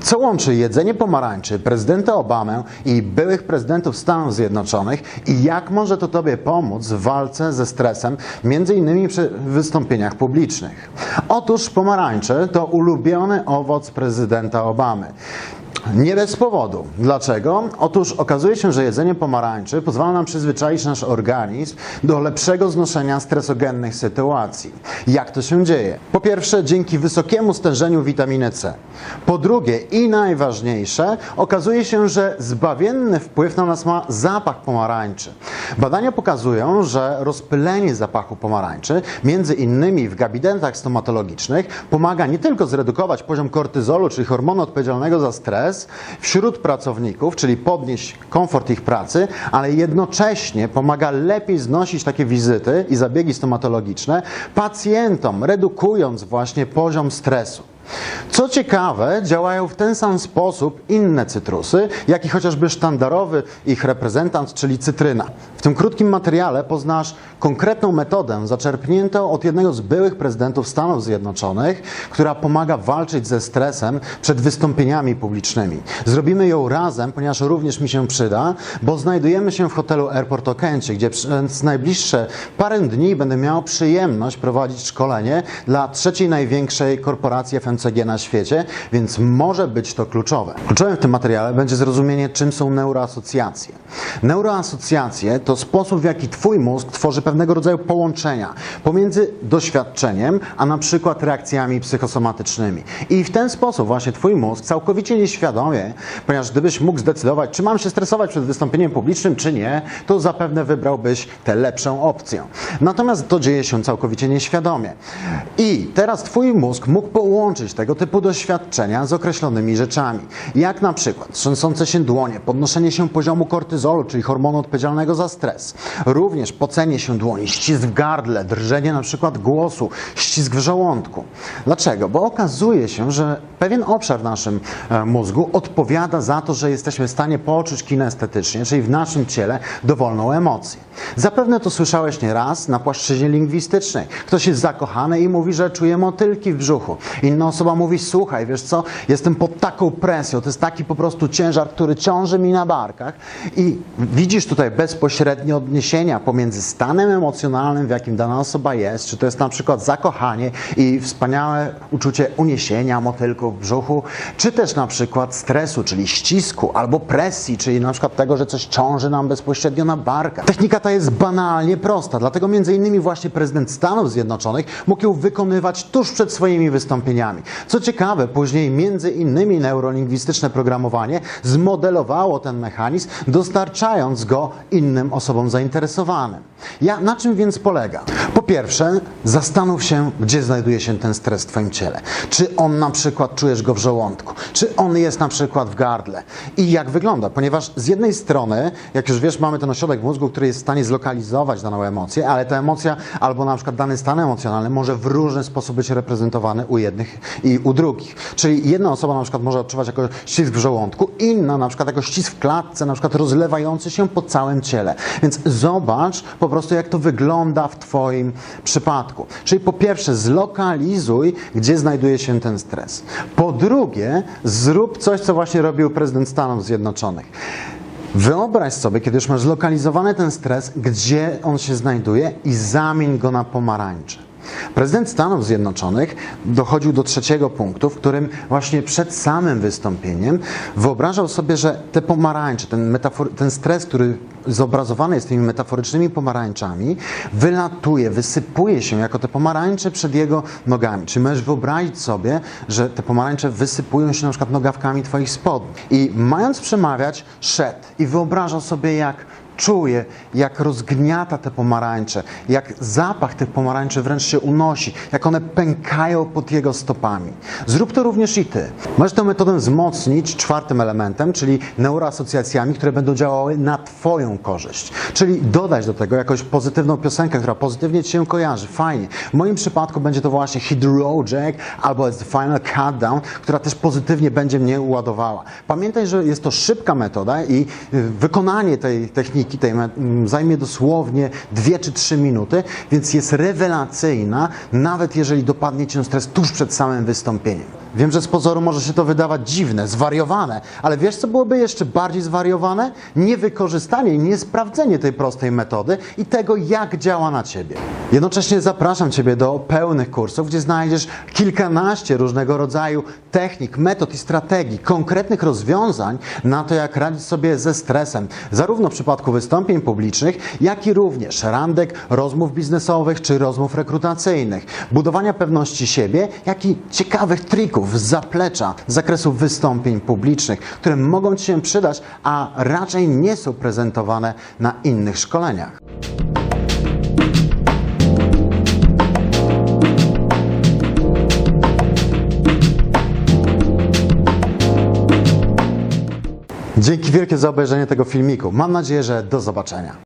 Co łączy jedzenie pomarańczy, prezydenta Obamę i byłych prezydentów Stanów Zjednoczonych i jak może to Tobie pomóc w walce ze stresem, między innymi przy wystąpieniach publicznych? Otóż pomarańcze to ulubiony owoc prezydenta Obamy. Nie bez powodu. Dlaczego? Otóż okazuje się, że jedzenie pomarańczy pozwala nam przyzwyczaić nasz organizm do lepszego znoszenia stresogennych sytuacji. Jak to się dzieje? Po pierwsze, dzięki wysokiemu stężeniu witaminy C. Po drugie i najważniejsze, okazuje się, że zbawienny wpływ na nas ma zapach pomarańczy. Badania pokazują, że rozpylenie zapachu pomarańczy, między innymi w gabinetach stomatologicznych, pomaga nie tylko zredukować poziom kortyzolu, czyli hormonu odpowiedzialnego za stres, wśród pracowników, czyli podnieść komfort ich pracy, ale jednocześnie pomaga lepiej znosić takie wizyty i zabiegi stomatologiczne pacjentom, redukując właśnie poziom stresu. Co ciekawe, działają w ten sam sposób inne cytrusy, jak i chociażby sztandarowy ich reprezentant, czyli cytryna. W tym krótkim materiale poznasz konkretną metodę zaczerpniętą od jednego z byłych prezydentów Stanów Zjednoczonych, która pomaga walczyć ze stresem przed wystąpieniami publicznymi. Zrobimy ją razem, ponieważ również mi się przyda, bo znajdujemy się w hotelu Airport Okęcie, gdzie przez najbliższe parę dni będę miał przyjemność prowadzić szkolenie dla trzeciej największej korporacji FMCG na świecie, więc może być to kluczowe. Kluczowym w tym materiale będzie zrozumienie, czym są neuroasocjacje. Neuroasocjacje to sposób, w jaki Twój mózg tworzy pewnego rodzaju połączenia pomiędzy doświadczeniem, a na przykład reakcjami psychosomatycznymi. I w ten sposób właśnie Twój mózg całkowicie nieświadomie, ponieważ gdybyś mógł zdecydować, czy mam się stresować przed wystąpieniem publicznym, czy nie, to zapewne wybrałbyś tę lepszą opcję. Natomiast to dzieje się całkowicie nieświadomie. I teraz Twój mózg mógł połączyć tego typu doświadczenia z określonymi rzeczami, jak na przykład trzęsące się dłonie, podnoszenie się poziomu kortyzolu, czyli hormonu odpowiedzialnego za stres, również pocenie się dłoni, ścisk w gardle, drżenie na przykład głosu, ścisk w żołądku. Dlaczego? Bo okazuje się, że pewien obszar w naszym e, mózgu odpowiada za to, że jesteśmy w stanie poczuć kinestetycznie, czyli w naszym ciele, dowolną emocję. Zapewne to słyszałeś nieraz na płaszczyźnie lingwistycznej. Ktoś jest zakochany i mówi, że czuje motylki w brzuchu. Inna osoba mówi, słuchaj, wiesz co, jestem pod taką presją, to jest taki po prostu ciężar, który ciąży mi na barkach i widzisz tutaj bezpośrednie odniesienia pomiędzy stanem emocjonalnym, w jakim dana osoba jest, czy to jest na przykład zakochanie i wspaniałe uczucie uniesienia motylków w brzuchu, czy też na przykład stresu, czyli ścisku, albo presji, czyli na przykład tego, że coś ciąży nam bezpośrednio na barkach. Technika ta jest banalnie prosta, dlatego między innymi właśnie prezydent Stanów Zjednoczonych mógł ją wykonywać tuż przed swoimi wystąpieniami. Co ciekawe, później między innymi neurolingwistyczne programowanie zmodelowało ten mechanizm, dostarczając go innym osobom zainteresowanym. Ja, na czym więc polega? Po pierwsze, zastanów się, gdzie znajduje się ten stres w Twoim ciele. Czy on na przykład czujesz go w żołądku? Czy on jest na przykład w gardle? I jak wygląda? Ponieważ z jednej strony, jak już wiesz, mamy ten ośrodek mózgu, który jest w stanie zlokalizować daną emocję, ale ta emocja albo na przykład dany stan emocjonalny może w różny sposób być reprezentowany u jednych i u drugich. Czyli jedna osoba na przykład może odczuwać jako ścisk w żołądku, inna na przykład jako ścisk w klatce, na przykład rozlewający się po całym ciele. Więc zobacz po prostu, jak to wygląda w Twoim przypadku. Czyli po pierwsze, zlokalizuj, gdzie znajduje się ten stres. Po drugie, zrób coś, co właśnie robił prezydent Stanów Zjednoczonych. Wyobraź sobie, kiedy już masz zlokalizowany ten stres, gdzie on się znajduje i zamień go na pomarańcze. Prezydent Stanów Zjednoczonych dochodził do trzeciego punktu, w którym właśnie przed samym wystąpieniem wyobrażał sobie, że te pomarańcze, ten, metafor- ten stres, który zobrazowany jest tymi metaforycznymi pomarańczami, wylatuje, wysypuje się jako te pomarańcze przed jego nogami. Czy możesz wyobrazić sobie, że te pomarańcze wysypują się na przykład nogawkami twoich spodni? I mając przemawiać, szedł i wyobrażał sobie, jak czuje, jak rozgniata te pomarańcze, jak zapach tych pomarańczy wręcz się unosi, jak one pękają pod jego stopami. Zrób to również i ty. Możesz tę metodę wzmocnić czwartym elementem, czyli neuroasocjacjami, które będą działały na twoją korzyść. Czyli dodać do tego jakąś pozytywną piosenkę, która pozytywnie ci się kojarzy. Fajnie. W moim przypadku będzie to właśnie Hit Jack albo The Final Countdown, która też pozytywnie będzie mnie uładowała. Pamiętaj, że jest to szybka metoda i y, wykonanie tej techniki tej me- zajmie dosłownie 2 czy 3 minuty, więc jest rewelacyjna, nawet jeżeli dopadnie cię stres tuż przed samym wystąpieniem. Wiem, że z pozoru może się to wydawać dziwne, zwariowane, ale wiesz, co byłoby jeszcze bardziej zwariowane? Niewykorzystanie niesprawdzenie tej prostej metody i tego, jak działa na ciebie. Jednocześnie zapraszam ciebie do pełnych kursów, gdzie znajdziesz kilkanaście różnego rodzaju technik, metod i strategii, konkretnych rozwiązań na to, jak radzić sobie ze stresem, zarówno w przypadku wystąpień publicznych, jak i również randek, rozmów biznesowych czy rozmów rekrutacyjnych, budowania pewności siebie, jak i ciekawych trików z zaplecza z zakresu wystąpień publicznych, które mogą Ci się przydać, a raczej nie są prezentowane na innych szkoleniach. Dzięki wielkie za obejrzenie tego filmiku. Mam nadzieję, że do zobaczenia.